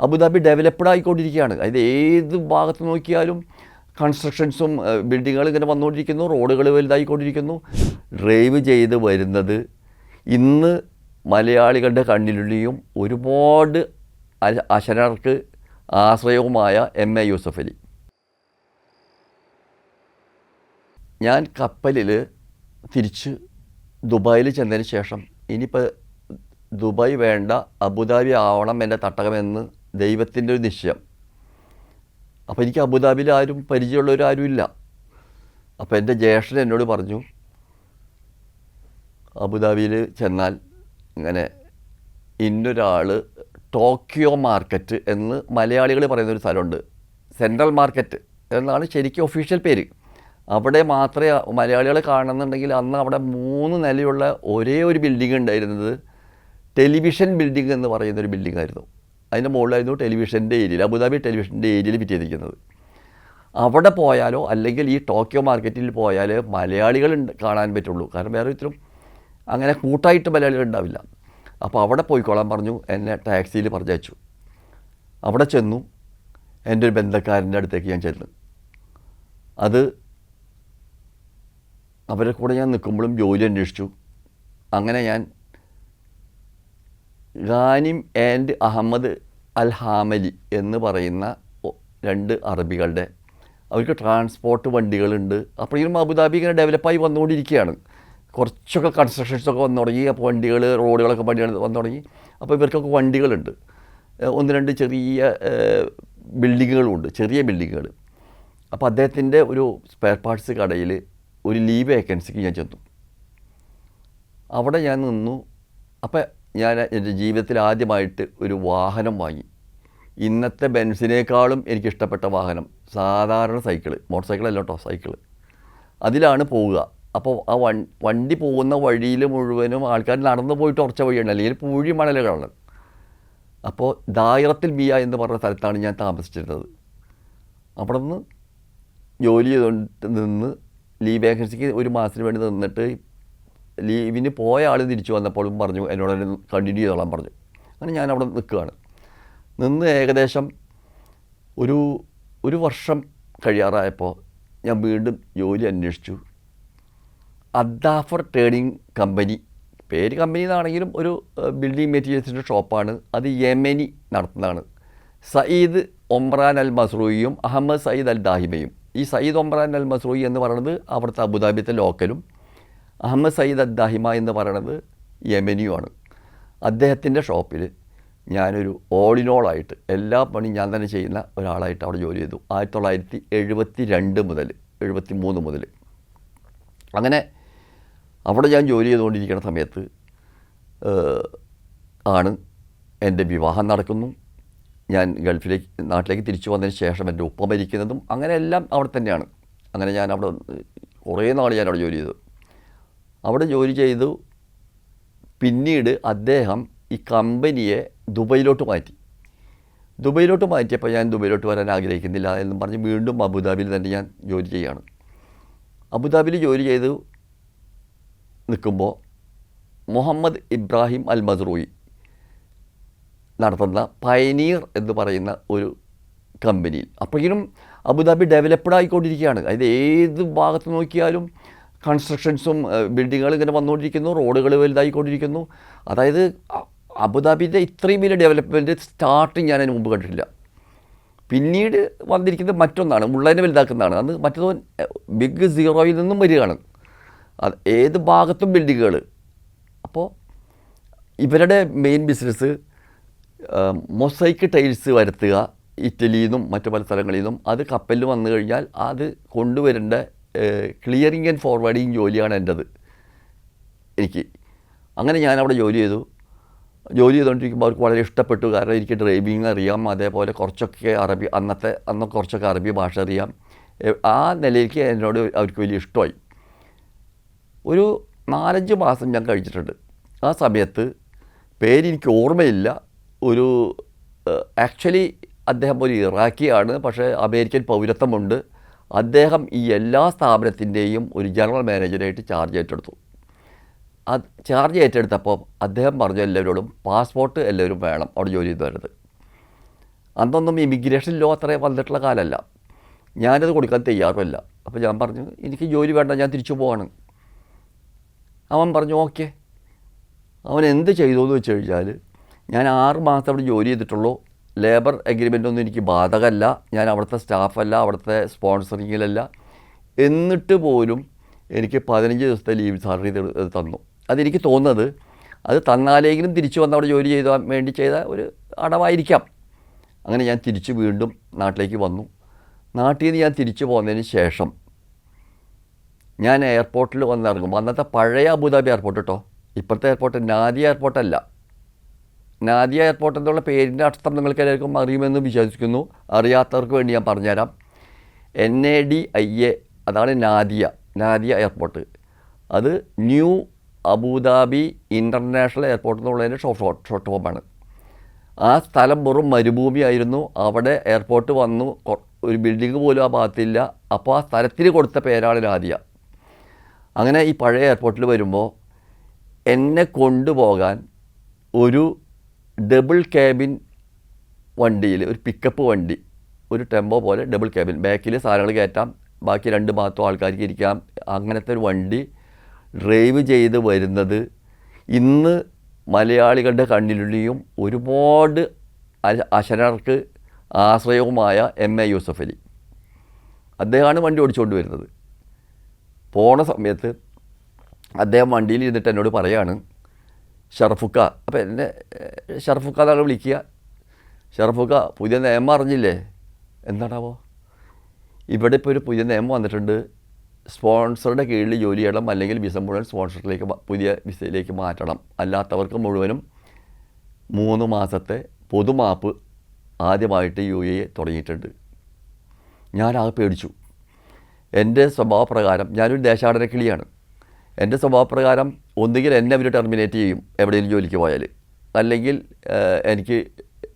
Abu Dhabi developed ആയിക്കൊണ്ടിരിക്കുകയാണ്. അതായത് ഏത് ഭാഗത്ത് നോക്കിയാലും കൺസ്ട്രക്ഷൻസും ബിൽഡിങ്ങുകൾ ഇങ്ങനെ വന്നുകൊണ്ടിരിക്കുന്നു റോഡുകൾ വലുതായിക്കൊണ്ടിരിക്കുന്നു. ഡ്രൈവ് ചെയ്ത് വരുന്നത് ഇന്ന് മലയാളികളുടെ കണ്ണിലുള്ളിയും ഒരുപാട് അശരണർക്ക് ആശ്രയവുമായ എം എ യൂസഫ് അലി. ഞാൻ കപ്പലിൽ തിരിച്ച് ദുബായിൽ ചെന്നതിന് ശേഷം ഇനിയിപ്പോൾ ദുബായ് വേണ്ട അബുദാബി ആവണം എന്റെ തട്ടകമെന്ന് ദൈവത്തിന്റെ ഒരു നിശ്ചയം. അപ്പോൾ എനിക്ക് അബുദാബിയിൽ ആരും പരിചയമുള്ളവരാരും ഇല്ല. അപ്പോൾ എന്റെ ജ്യേഷ്ഠൻ എന്നോട് പറഞ്ഞു അബുദാബിയിൽ ചെന്നാൽ ഇങ്ങനെ ഇന്നൊരാൾ ടോക്കിയോ മാർക്കറ്റ് എന്ന് മലയാളികൾ പറയുന്നൊരു സ്ഥലമുണ്ട്. സെൻട്രൽ മാർക്കറ്റ് എന്നാണ് ശരിക്കും ഒഫീഷ്യൽ പേര്. അവിടെ മാത്രമേ മലയാളികളെ കാണുന്നുണ്ടെങ്കിൽ അന്ന് അവിടെ മൂന്ന് നിലയുള്ള ഒരേ ഒരു ബിൽഡിംഗ് ഉണ്ടായിരുന്നത് ടെലിവിഷൻ ബിൽഡിംഗ് എന്ന് പറയുന്നൊരു ബിൽഡിംഗ് ആയിരുന്നു. അതിന്റെ മുകളിലായിരുന്നു ടെലിവിഷന്റെ ഏരിയയിൽ അബുദാബി ടെലിവിഷന്റെ ഏരിയയിൽ വിറ്റിയിരിക്കുന്നത് അവിടെ പോയാലോ അല്ലെങ്കിൽ ഈ ടോക്കിയോ മാർക്കറ്റിൽ പോയാൽ മലയാളികൾ കാണാൻ പറ്റുള്ളൂ. കാരണം വേറെ ഇത്തരം അങ്ങനെ കൂട്ടായിട്ട് മലയാളികൾ ഉണ്ടാവില്ല അപ്പോൾ അവിടെ പോയിക്കോളാൻ പറഞ്ഞു എന്നെ ടാക്സിയിൽ പറഞ്ഞയച്ചു. അവിടെ ചെന്നു എന്റെ ഒരു ബന്ധക്കാരന്റെ അടുത്തേക്ക് ഞാൻ ചെന്നു. അത് അവരെ കൂടെ ഞാൻ നിൽക്കുമ്പോഴും ജോലി അന്വേഷിച്ചു. അങ്ങനെ ഞാൻ Ghanim and Ahmed Al Hamali എന്ന് പറയുന്ന രണ്ട് അറബികളുടെ. അവർക്ക് ട്രാൻസ്പോർട്ട് വണ്ടികളുണ്ട്. അപ്പോൾ ഈ അബുദാബി ഇങ്ങനെ ഡെവലപ്പായി വന്നുകൊണ്ടിരിക്കുകയാണ്. കുറച്ചൊക്കെ കൺസ്ട്രക്ഷൻസൊക്കെ വന്നു തുടങ്ങി. അപ്പോൾ വണ്ടികൾ റോഡുകളൊക്കെ വണ്ടികൾ വന്നു തുടങ്ങി. അപ്പോൾ ഇവർക്കൊക്കെ വണ്ടികളുണ്ട്. ഒന്ന് രണ്ട് ചെറിയ ബിൽഡിങ്ങുകളുമുണ്ട് ചെറിയ ബിൽഡിങ്ങുകൾ. അപ്പോൾ അദ്ദേഹത്തിന്റെ ഒരു സ്പെയർ പാർട്സ് കടയിൽ ഒരു ലീവ് വേക്കൻസിക്ക് ഞാൻ ചെന്നു. അവിടെ ഞാൻ നിന്നു. അപ്പം ഞാൻ എന്റെ ജീവിതത്തിൽ ആദ്യമായിട്ട് ഒരു വാഹനം വാങ്ങി. ഇന്നത്തെ ബെൻസിനേക്കാളും എനിക്ക് ഇഷ്ടപ്പെട്ട വാഹനം സാധാരണ സൈക്കിൾ മോട്ടോർ സൈക്കിൾ അല്ല കേട്ടോ സൈക്കിൾ. അതിലാണ് പോവുക. അപ്പോൾ ആ വണ്ടി പോകുന്ന വഴിയിൽ മുഴുവനും ആൾക്കാർ നടന്നു പോയിട്ട് ഉറച്ച വഴിയാണ് അല്ലെങ്കിൽ പൂഴി മണലുകളാണ് അപ്പോൾ ദായിറത്തിൽ ബിയ എന്ന് പറഞ്ഞ സ്ഥലത്താണ് ഞാൻ താമസിച്ചിരുന്നത്. അവിടെ നിന്ന് ജോലി ചെയ്തുകൊണ്ട് നിന്ന് ലീവ് വേക്കൻസിക്ക് ഒരു മാസത്തിന് വേണ്ടി നിന്നിട്ട് ലീവിന് പോയ ആൾ തിരിച്ചു വന്നപ്പോഴും പറഞ്ഞു എന്നോട് കണ്ടിന്യൂ ചെയ്തോളാൻ പറഞ്ഞു. അങ്ങനെ ഞാൻ അവിടെ നിൽക്കുകയാണ്. നിന്ന് ഏകദേശം ഒരു ഒരു വർഷം കഴിയാറായപ്പോൾ ഞാൻ വീണ്ടും ജോലി അന്വേഷിച്ചു. അദ്ദാഫർ ട്രേഡിംഗ് കമ്പനി പേര് കമ്പനി എന്നാണെങ്കിലും ഒരു ബിൽഡിംഗ് മെറ്റീരിയൽസിന്റെ ഷോപ്പാണ് അത് യമനി നടത്തുന്നതാണ്. സയ്യിദ് ഒമ്രാൻ അൽ മസ്റൂയിയും അഹമ്മദ് സയ്യിദ് അൽ ദാഹിബയും ഈ സയ്യിദ് ഒമ്രാൻ അൽ മസ്റൂയി എന്ന് പറയുന്നത് അവിടുത്തെ അബുദാബിത്തെ ലോക്കലും അഹമ്മദ് സയ്യിദ് അദ്ദാഹിമ ദാഹിമ എന്ന് പറയുന്നത് യമനിയുമാണ്. അദ്ദേഹത്തിന്റെ ഷോപ്പിൽ ഞാനൊരു ഓളിനോളായിട്ട് എല്ലാ പണിയും ഞാൻ തന്നെ ചെയ്യുന്ന ഒരാളായിട്ട് അവിടെ ജോലി ചെയ്തു. ആയിരത്തി തൊള്ളായിരത്തി എഴുപത്തി രണ്ട് മുതൽ എഴുപത്തി മൂന്ന് മുതൽ. അങ്ങനെ അവിടെ ഞാൻ ജോലി ചെയ്തുകൊണ്ടിരിക്കുന്ന സമയത്ത് ആണ് എന്റെ വിവാഹം നടക്കുന്നു. ഞാൻ ഗൾഫിലേക്ക് നാട്ടിലേക്ക് തിരിച്ചു വന്നതിന് ശേഷം എന്റെ ഉപ്പ മരിക്കുന്നതും അങ്ങനെയെല്ലാം അവിടെ തന്നെയാണ്. അങ്ങനെ ഞാൻ അവിടെ കുറേ നാൾ ഞാൻ അവിടെ ജോലി ചെയ്തു. അവിടെ ജോലി ചെയ്തു. പിന്നീട് അദ്ദേഹം ഈ കമ്പനിയെ ദുബൈയിലോട്ട് മാറ്റി. ദുബൈയിലോട്ട് മാറ്റിയപ്പോൾ ഞാൻ ദുബൈയിലോട്ട് വരാൻ ആഗ്രഹിക്കുന്നില്ല എന്നും പറഞ്ഞ് വീണ്ടും അബുദാബിയിൽ തന്നെ ഞാൻ ജോലി ചെയ്യുകയാണ്. അബുദാബിയിൽ ജോലി ചെയ്ത് നിൽക്കുമ്പോൾ മുഹമ്മദ് ഇബ്രാഹിം അൽ മസ്റൂയി നടത്തുന്ന പയനീർ എന്ന് പറയുന്ന ഒരു കമ്പനിയിൽ. അപ്പോഴേക്കും അബുദാബി ഡെവലപ്ഡ് ആയിക്കൊണ്ടിരിക്കുകയാണ്. അതായത് ഏത് ഭാഗത്ത് നോക്കിയാലും കൺസ്ട്രക്ഷൻസും ബിൽഡിങ്ങുകൾ ഇങ്ങനെ വന്നുകൊണ്ടിരിക്കുന്നു റോഡുകൾ വലുതായിക്കൊണ്ടിരിക്കുന്നു. അതായത് അബുദാബിന്റെ ഇത്രയും വലിയ ഡെവലപ്മെന്റ് സ്റ്റാർട്ടിങ് ഞാൻ അതിന് മുമ്പ് കണ്ടിട്ടില്ല. പിന്നീട് വന്നിരിക്കുന്നത് മറ്റൊന്നാണ് ഉള്ളതിനെ വലുതാക്കുന്നതാണ്. അത് മറ്റൊന്ന് ബിഗ് സീറോയിൽ നിന്നും വരികയാണ്. അത് ഏത് ഭാഗത്തും ബിൽഡിങ്ങുകൾ അപ്പോൾ ഇവരുടെ മെയിൻ ബിസിനസ് മൊസൈക്ക് ടൈൽസ് വരുത്തുക ഇറ്റലിയിൽ നിന്നും മറ്റു പല സ്ഥലങ്ങളിൽ നിന്നും അത് കപ്പലിൽ വന്നു കഴിഞ്ഞാൽ അത് കൊണ്ടുവരേണ്ട ക്ലിയറിങ് ആൻഡ് ഫോർവേഡിങ് ജോലിയാണ് എന്റെത്. എനിക്ക് അങ്ങനെ ഞാൻ അവിടെ ജോലി ചെയ്തു. ജോലി ചെയ്തുകൊണ്ടിരിക്കുമ്പോൾ അവർക്ക് വളരെ ഇഷ്ടപ്പെട്ടു. കാരണം എനിക്ക് ഡ്രൈവിംഗ് അറിയാം. അതേപോലെ കുറച്ചൊക്കെ അറബി അന്നത്തെ അന്ന് കുറച്ചൊക്കെ അറബി ഭാഷ അറിയാം. ആ നിലയിലേക്ക് എന്നോട് അവർക്ക് വലിയ ഇഷ്ടമായി. ഒരു നാലഞ്ച് മാസം ഞാൻ കഴിച്ചിട്ടുണ്ട് ആ സമയത്ത് പേരെനിക്ക് ഓർമ്മയില്ല. ഒരു ആക്ച്വലി അദ്ദേഹം ഒരു ഇറാഖിയാണ്. പക്ഷേ അമേരിക്കൻ പൗരത്വമുണ്ട്. അദ്ദേഹം ഈ എല്ലാ സ്ഥാപനത്തിന്റെയും ഒരു ജനറൽ മാനേജറായിട്ട് ചാർജ് ഏറ്റെടുത്തു. അത് ചാർജ് ഏറ്റെടുത്തപ്പോൾ അദ്ദേഹം പറഞ്ഞു എല്ലാവരോടും പാസ്പോർട്ട് എല്ലാവരും വേണം അവിടെ ജോലി ചെയ്ത് വരുന്നത്. അന്നൊന്നും ഇമിഗ്രേഷൻ ലോ അത്ര വന്നിട്ടുള്ള കാലമല്ല. ഞാനത് കൊടുക്കാൻ തയ്യാറുമല്ല. അപ്പോൾ ഞാൻ പറഞ്ഞു എനിക്ക് ജോലി വേണ്ട ഞാൻ തിരിച്ചു പോവാണ്. അവൻ പറഞ്ഞു ഓക്കെ. അവൻ എന്ത് ചെയ്തു എന്ന് വെച്ച് കഴിഞ്ഞാൽ ഞാൻ ആറ് മാസം അവിടെ ജോലി ചെയ്തിട്ടുള്ളൂ. ലേബർ അഗ്രിമെന്റ് ഒന്നും എനിക്ക് ബാധകമല്ല. ഞാൻ അവിടുത്തെ സ്റ്റാഫല്ല അവിടുത്തെ സ്പോൺസറിങ്ങിലല്ല. എന്നിട്ട് പോലും എനിക്ക് പതിനഞ്ച് ദിവസത്തെ ലീവ് സാലറി തന്നു. അതെനിക്ക് തോന്നുന്നത് അത് തന്നാലെങ്കിലും തിരിച്ചു വന്ന് അവിടെ ജോലി ചെയ്താൻ വേണ്ടി ചെയ്ത ഒരു അടവായിരിക്കാം. അങ്ങനെ ഞാൻ തിരിച്ച് വീണ്ടും നാട്ടിലേക്ക് വന്നു. നാട്ടിൽ നിന്ന് ഞാൻ തിരിച്ചു പോകുന്നതിന് ശേഷം ഞാൻ എയർപോർട്ടിൽ വന്നിറങ്ങും. അന്നത്തെ പഴയ അബുദാബി എയർപോർട്ട് കേട്ടോ ഇപ്പോഴത്തെ എയർപോർട്ട് നാദി എയർപോർട്ടല്ല നാദിയ എയർപോർട്ട് എന്നുള്ള പേരിന്റെ അർത്ഥം നിങ്ങൾക്ക് എല്ലാവർക്കും അറിയുമെന്ന് വിശ്വസിക്കുന്നു. അറിയാത്തവർക്ക് വേണ്ടി ഞാൻ പറഞ്ഞുതരാം. N A D I A അതാണ് നാദിയ നാദിയ എയർപോർട്ട് അത് new Abu Dhabi international airport എന്നുള്ളതിന്റെ ഷോർട്ട് ഷോർട്ട് ഫോമാണ് ആ സ്ഥലം വെറും മരുഭൂമിയായിരുന്നു അവിടെ എയർപോർട്ട് വന്നു. ഒരു ബിൽഡിംഗ് പോലും ആ ഭാഗത്തില്ല. അപ്പോൾ ആ സ്ഥലത്തിന് കൊടുത്ത പേരാണ് നാദിയ. അങ്ങനെ ഈ പഴയ എയർപോർട്ടിൽ വരുമ്പോൾ എന്നെ കൊണ്ടുപോകാൻ ഒരു ഡബിൾ ക്യാബിൻ വണ്ടിയിൽ ഒരു പിക്കപ്പ് വണ്ടി ഒരു ടെമ്പോ പോലെ ഡബിൾ ക്യാബിൻ ബാക്കിൽ സാധനങ്ങൾ കയറ്റാം. ബാക്കി രണ്ട് ഭാഗത്തും ആൾക്കാർക്ക് ഇരിക്കാം. അങ്ങനത്തെ ഒരു വണ്ടി ഡ്രൈവ് ചെയ്ത് വരുന്നത് ഇന്ന് മലയാളികളുടെ കണ്ണിലുള്ളിയും ഒരുപാട് അശരർക്ക് ആശ്രയവുമായ എം എ യൂസഫ് അലി. അദ്ദേഹമാണ് വണ്ടി ഓടിച്ചുകൊണ്ട് വരുന്നത്. പോണ സമയത്ത് അദ്ദേഹം വണ്ടിയിൽ ഇരുന്നിട്ട് എന്നോട് പറയാണ് ഷറഫുക്ക. അപ്പോൾ എന്നെ ഷറഫുക്ക എന്നാണ് വിളിക്കുക. ഷറഫുക്ക പുതിയ നിയമം അറിഞ്ഞില്ലേ? എന്താണാവോ? ഇവിടെ ഇപ്പോൾ ഒരു പുതിയ നിയമം വന്നിട്ടുണ്ട്. സ്പോൺസറുടെ കീഴിൽ ജോലി ചെയ്യണം അല്ലെങ്കിൽ വിസ മുഴുവൻ സ്പോൺസറിലേക്ക് പുതിയ വിസയിലേക്ക് മാറ്റണം. അല്ലാത്തവർക്ക് മുഴുവനും മൂന്ന് മാസത്തെ പൊതുമാപ്പ് ആദ്യമായിട്ട് യു എ തുടങ്ങിയിട്ടുണ്ട്. ഞാനാകെ പേടിച്ചു. എന്റെ സ്വഭാവപ്രകാരം ഞാനൊരു ദേശാടന കിളിയാണ് എന്റെ സ്വഭാവപ്രകാരം ഒന്നുകിൽ എന്നെ അവർ ടെർമിനേറ്റ് ചെയ്യും എവിടെയെങ്കിലും ജോലിക്ക് പോയാൽ അല്ലെങ്കിൽ എനിക്ക്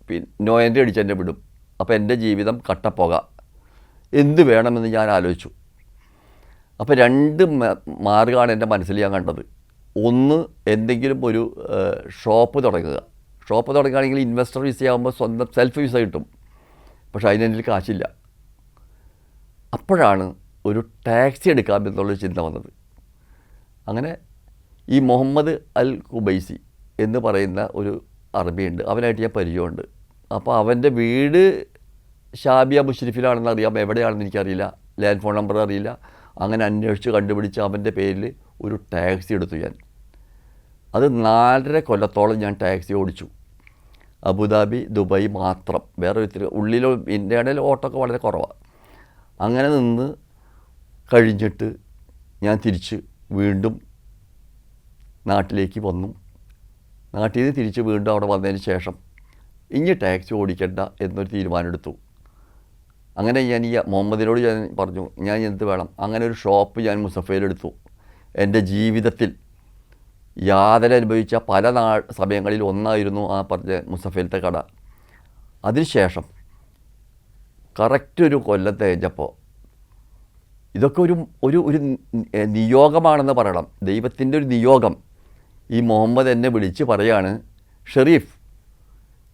പിന്നെ നോ എന്റെ അടിച്ച് എന്നെ വിടും. അപ്പോൾ എന്റെ ജീവിതം കട്ടപ്പോക. എന്ത് വേണമെന്ന് ഞാൻ ആലോചിച്ചു. അപ്പോൾ രണ്ട് മാർഗമാണ് എന്റെ മനസ്സിൽ ഞാൻ കണ്ടത്. ഒന്ന് എന്തെങ്കിലും ഒരു ഷോപ്പ് തുടങ്ങുക. ഷോപ്പ് തുടങ്ങുകയാണെങ്കിൽ ഇൻവെസ്റ്റർ വിസ ആകുമ്പോൾ സ്വന്തം സെൽഫ് വിസ കിട്ടും. പക്ഷേ അതിനെ കാശില്ല. അപ്പോഴാണ് ഒരു ടാക്സി എടുക്കാം എന്നുള്ള ചിന്ത വന്നത്. അങ്ങനെ ഈ മുഹമ്മദ് അൽ കുബൈസി എന്ന് പറയുന്ന ഒരു അറബിയുണ്ട്. അവനായിട്ട് ഞാൻ പരിചയമുണ്ട്. അപ്പോൾ അവന്റെ വീട് ഷാബിയ മുഷരിഫിലാണെന്ന് അറിയാം. എവിടെയാണെന്ന് എനിക്കറിയില്ല. ലാൻഡ് ഫോൺ നമ്പർ അറിയില്ല. അങ്ങനെ അന്വേഷിച്ച് കണ്ടുപിടിച്ച് അവന്റെ പേരിൽ ഒരു ടാക്സി എടുത്തു ഞാൻ. അത് നാലര കൊല്ലത്തോളം ഞാൻ ടാക്സി ഓടിച്ചു. അബുദാബി ദുബായ് മാത്രം. വേറെ ഇത്തിരി ഉള്ളിലോ ഇന്ത്യയുടെ ഓട്ടമൊക്കെ വളരെ കുറവാണ്. അങ്ങനെ നിന്ന് കഴിഞ്ഞിട്ട് ഞാൻ തിരിച്ച് വീണ്ടും നാട്ടിലേക്ക് വന്നു. നാട്ടിൽ നിന്ന് തിരിച്ച് വീണ്ടും അവിടെ വന്നതിന് ശേഷം ഇനി ടാക്സി ഓടിക്കണ്ട എന്നൊരു തീരുമാനമെടുത്തു. അങ്ങനെ ഞാൻ ഈ മുഹമ്മദിനോട് ഞാൻ പറഞ്ഞു ഞാൻ എന്ത് വേണം? അങ്ങനെ ഒരു ഷോപ്പ് ഞാൻ മുസഫയിലെടുത്തു എന്റെ ജീവിതത്തിൽ യാതന അനുഭവിച്ച പല നാ സമയങ്ങളിൽ ഒന്നായിരുന്നു ആ പറഞ്ഞ മുസഫയിലത്തെ കട. അതിനുശേഷം കറക്റ്റ് ഒരു കൊല്ലം തേഞ്ഞപ്പോൾ ഇതൊക്കെ ഒരു ഒരു ഒരു നിയോഗമാണെന്ന് പറയണം. ദൈവത്തിന്റെ ഒരു നിയോഗം ഈ മുഹമ്മദ് എന്നെ വിളിച്ച് പറയാണ് ഷെറീഫ്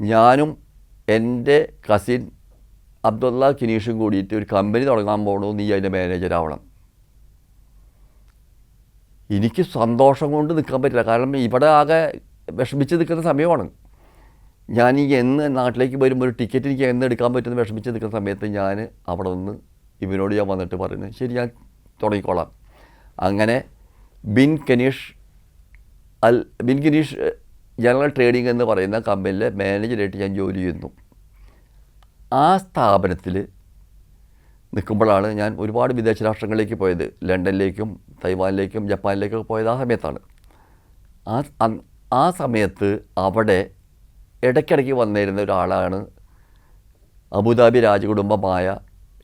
ഞാനും എന്റെ കസിൻ അബ്ദുള്ള കിനീഷും കൂടിയിട്ട് ഒരു കമ്പനി തുടങ്ങാൻ പോകണു നീ അതിന്റെ മാനേജരാവണം എനിക്ക് സന്തോഷം കൊണ്ട് നിൽക്കാൻ പറ്റില്ല. കാരണം ഇവിടെ ആകെ വിഷമിച്ച് നിൽക്കുന്ന സമയമാണ്. ഞാൻ ഈ എന്ന് നാട്ടിലേക്ക് വരുമ്പോൾ ഒരു ടിക്കറ്റ് എനിക്ക് എന്ന് എടുക്കാൻ പറ്റുന്ന വിഷമിച്ച് നിൽക്കുന്ന സമയത്ത് ഞാൻ അവിടെ നിന്ന് ഇവനോട് ഞാൻ വന്നിട്ട് പറയുന്നത് ശരി ഞാൻ തുടങ്ങിക്കോളാം. അങ്ങനെ ബിൻ കനീഷ് അൽ ബിൻ ഗിരീഷ് ജനറൽ ട്രേഡിംഗ് എന്ന് പറയുന്ന കമ്പനിയിലെ മാനേജറായിട്ട് ഞാൻ ജോലി ചെയ്യുന്നു. ആ സ്ഥാപനത്തിൽ നിൽക്കുമ്പോഴാണ് ഞാൻ ഒരുപാട് വിദേശ രാഷ്ട്രങ്ങളിലേക്ക് പോയത്. ലണ്ടനിലേക്കും തൈവാനിലേക്കും ജപ്പാനിലേക്കും പോയത് ആ സമയത്താണ്. ആ ആ സമയത്ത് അവിടെ ഇടയ്ക്കിടയ്ക്ക് വന്നിരുന്ന ഒരാളാണ് Abu Dhabi രാജകുടുംബമായ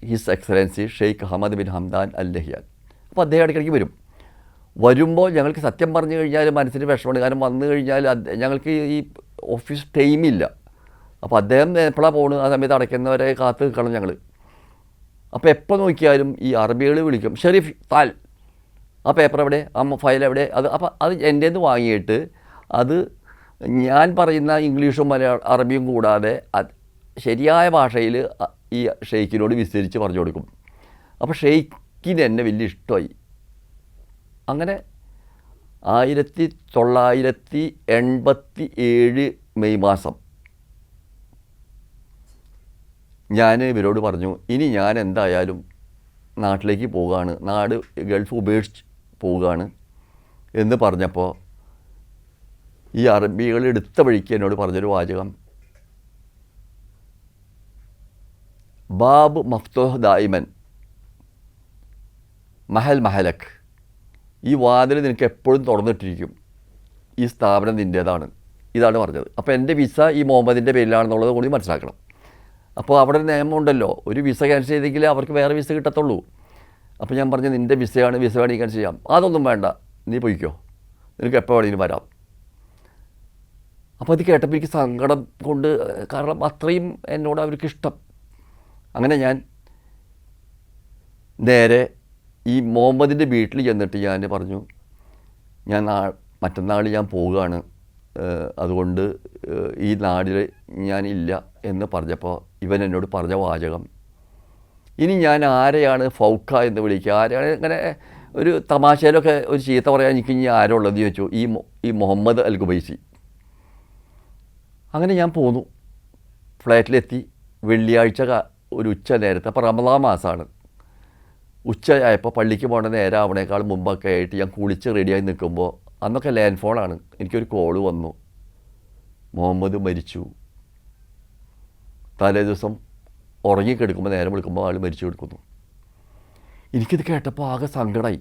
his excellency Sheikh Ahmed bin Hamdan Al Nahyan അപ്പോൾ അദ്ദേഹം ഇടയ്ക്കിടയ്ക്ക് വരും. വരുമ്പോൾ ഞങ്ങൾക്ക് സത്യം പറഞ്ഞു കഴിഞ്ഞാൽ മനസ്സിന് വിഷമമാണ് കാരണം വന്നു കഴിഞ്ഞാൽ ഞങ്ങൾക്ക് ഈ ഓഫീസ് ടൈമില്ല അപ്പോൾ അദ്ദേഹം എപ്പോഴാണ് പോകുന്നത് ആ സമയത്ത് അടയ്ക്കുന്നവരെ കാത്ത് നിൽക്കണം ഞങ്ങൾ അപ്പോൾ എപ്പോൾ നോക്കിയാലും ഈ അറബികൾ വിളിക്കും ഷെരീഫ് താൽ. ആ പേപ്പർ എവിടെ? ആ ഫയൽ എവിടെ? അത് അപ്പോൾ അത് എന്റെ നിന്ന് വാങ്ങിയിട്ട് അത് ഞാൻ പറയുന്ന ഇംഗ്ലീഷും മലയാളം അറബിയും കൂടാതെ ശരിയായ ഭാഷയിൽ ഈ ഷെയ്ഖിനോട് വിസ്തരിച്ച് പറഞ്ഞു കൊടുക്കും. അപ്പോൾ ഷെയ്ഖിന് എന്നെ വലിയ ഇഷ്ടമായി. അങ്ങനെ ആയിരത്തി തൊള്ളായിരത്തി എൺപത്തി ഏഴ് മെയ് മാസം. ഞാൻ ഇവരോട് പറഞ്ഞു ഇനി ഞാൻ എന്തായാലും നാട്ടിലേക്ക് പോവുകയാണ് നാട് ഗൾഫ് ഉപേക്ഷിച്ച് പോവുകയാണ് എന്ന് പറഞ്ഞപ്പോൾ ഈ അറബികൾ എടുത്ത വഴിക്ക് എന്നോട് പറഞ്ഞൊരു വാചകം. ബാബ് മഫ്തോഹ് ദായിമൻ മഹൽ മഹലക് ഈ വാതിൽ നിനക്ക് എപ്പോഴും തുറന്നിട്ടിരിക്കും. ഈ സ്ഥാപനം നിന്റേതാണ് ഇതാണ് പറഞ്ഞത്. അപ്പോൾ എന്റെ വിസ ഈ മുഹമ്മദിന്റെ പേരിലാണെന്നുള്ളത് കൂടി മനസ്സിലാക്കണം. അപ്പോൾ അവിടെ ഒരു നിയമം ഉണ്ടല്ലോ ഒരു വിസ ക്യാൻസൽ ചെയ്തെങ്കിൽ അവർക്ക് വേറെ വിസ കിട്ടത്തുള്ളൂ. അപ്പോൾ ഞാൻ പറഞ്ഞു നിന്റെ വിസയാണ് വിസ വേണമെങ്കിൽ ക്യാൻസൽ ചെയ്യാം. അതൊന്നും വേണ്ട. നീ പോയിക്കോ. നിനക്ക് എപ്പോൾ വേണമെങ്കിലും വരാം. അപ്പോൾ അത് കേട്ടപ്പോൾ എനിക്ക് സങ്കടം കൊണ്ട് കാരണം അത്രയും എന്നോട് അവർക്ക് ഇഷ്ടം അങ്ങനെ ഞാൻ നേരെ ഈ മുഹമ്മദിന്റെ വീട്ടിൽ ചെന്നിട്ട് ഞാൻ പറഞ്ഞു ഞാൻ നാ മറ്റന്നാൾ ഞാൻ പോവുകയാണ്. അതുകൊണ്ട് ഈ നാടിൽ ഞാൻ ഇല്ല എന്ന് പറഞ്ഞപ്പോൾ ഇവൻ എന്നോട് പറഞ്ഞ വാചകം. ഇനി ഞാൻ ആരെയാണ് ഫൗക്ക എന്ന് വിളിക്കുക? ആരെയാണ് ഇങ്ങനെ ഒരു തമാശയിലൊക്കെ ഒരു ചീത്ത പറയാൻ എനിക്ക് ഇനി ആരുള്ളത് ചോദിച്ചു. ഈ ഈ മുഹമ്മദ് അൽ ഗുബൈസി അങ്ങനെ ഞാൻ പോന്നു. ഫ്ലാറ്റിലെത്തി വെള്ളിയാഴ്ച ഒരു ഉച്ച നേരത്തെ അപ്പോൾ റമദാ മാസമാണ് ഉച്ചയായപ്പോൾ പള്ളിക്ക് പോകേണ്ട നേരെ ആവണേക്കാൾ മുമ്പൊക്കെ ആയിട്ട് ഞാൻ കുളിച്ച് റെഡിയായി നിൽക്കുമ്പോൾ അന്നൊക്കെ ലാൻഡ് ഫോണാണ് എനിക്കൊരു കോൾ വന്നു. മുഹമ്മദ് മരിച്ചു. തലേ ദിവസം ഉറങ്ങിക്കെടുക്കുമ്പോൾ നേരം വിളിക്കുമ്പോൾ ആൾ മരിച്ചു കിടക്കുന്നു. എനിക്കിത് കേട്ടപ്പോൾ ആകെ സങ്കടമായി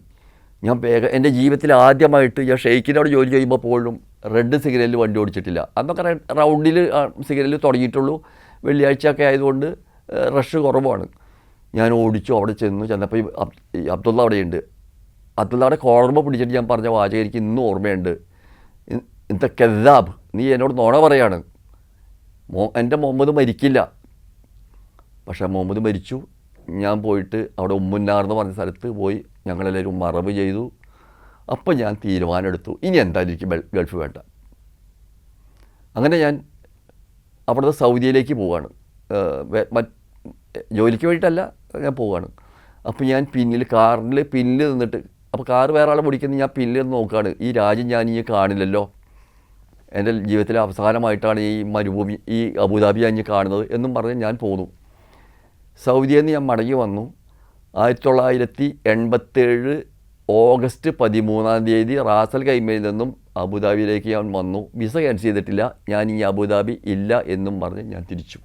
ഞാൻ വേഗം എന്റെ ജീവിതത്തിൽ ആദ്യമായിട്ട് ഞാൻ ഷെയ്ക്കിനോട് ജോലി ചെയ്യുമ്പോൾ പോലും റെഡ് സിഗ്നലിൽ വണ്ടി ഓടിച്ചിട്ടില്ല. അന്നൊക്കെ റൗണ്ടിൽ സിഗ്നലിൽ തുടങ്ങിയിട്ടുള്ളൂ. വെള്ളിയാഴ്ച ഒക്കെ ആയതുകൊണ്ട് റഷ് കുറവാണ്. ഞാൻ ഓടിച്ചു അവിടെ ചെന്നു. ചെന്നപ്പോൾ അബ്ദുള്ള അവിടെയുണ്ട്. അബ്ദുള്ളയുടെ കോർമ്മ പിടിച്ചിട്ട് ഞാൻ പറഞ്ഞ വാചകം എനിക്ക് ഇന്നും ഓർമ്മയുണ്ട്. ഇന്നത്തെ കെദാബ് നീ എന്നോട് നോണ പറയാണ്. മോ എന്റെ മുഹമ്മദ് മരിക്കില്ല. പക്ഷേ മുഹമ്മദ് മരിച്ചു. ഞാൻ പോയിട്ട് അവിടെ ഉമ്മുന്നാർ എന്ന് പറഞ്ഞ സ്ഥലത്ത് പോയി ഞങ്ങളെല്ലാവരും മറവ് ചെയ്തു. അപ്പോൾ ഞാൻ തീരുമാനമെടുത്തു. ഇനി എന്തായാലും എനിക്ക് ഗൾഫ് വേണ്ട. അങ്ങനെ ഞാൻ അവിടുന്ന് സൗദിയിലേക്ക് പോവാണ്. മറ്റ് ജോലിക്ക് വേണ്ടിയിട്ടല്ല ഞാൻ പോവുകയാണ് അപ്പോൾ ഞാൻ പിന്നിൽ കാറിൽ പിന്നിൽ നിന്നിട്ട് അപ്പോൾ കാറ് വേറെ ആളെ പിടിക്കുന്നത് ഞാൻ പിന്നിൽ നിന്ന് നോക്കുകയാണ് ഈ രാജ്യം ഞാൻ ഇനി കാണില്ലല്ലോ. എന്റെ ജീവിതത്തിലെ അവസാനമായിട്ടാണ് ഈ മരുഭൂമി ഈ അബുദാബി ഞാൻ കാണുന്നത് എന്നും പറഞ്ഞ് ഞാൻ പോന്നു. സൗദിയിൽ നിന്ന് ഞാൻ മടങ്ങി വന്നു. ആയിരത്തി തൊള്ളായിരത്തി എൺപത്തേഴ് ഓഗസ്റ്റ് പതിമൂന്നാം തീയതി റാസൽ കൈമയിൽ നിന്നും അബുദാബിയിലേക്ക് ഞാൻ വന്നു. വിസ ക്യാൻസൽ ചെയ്തിട്ടില്ല. ഞാൻ ഈ അബുദാബി ഇല്ല എന്നും പറഞ്ഞ് ഞാൻ തിരിച്ചു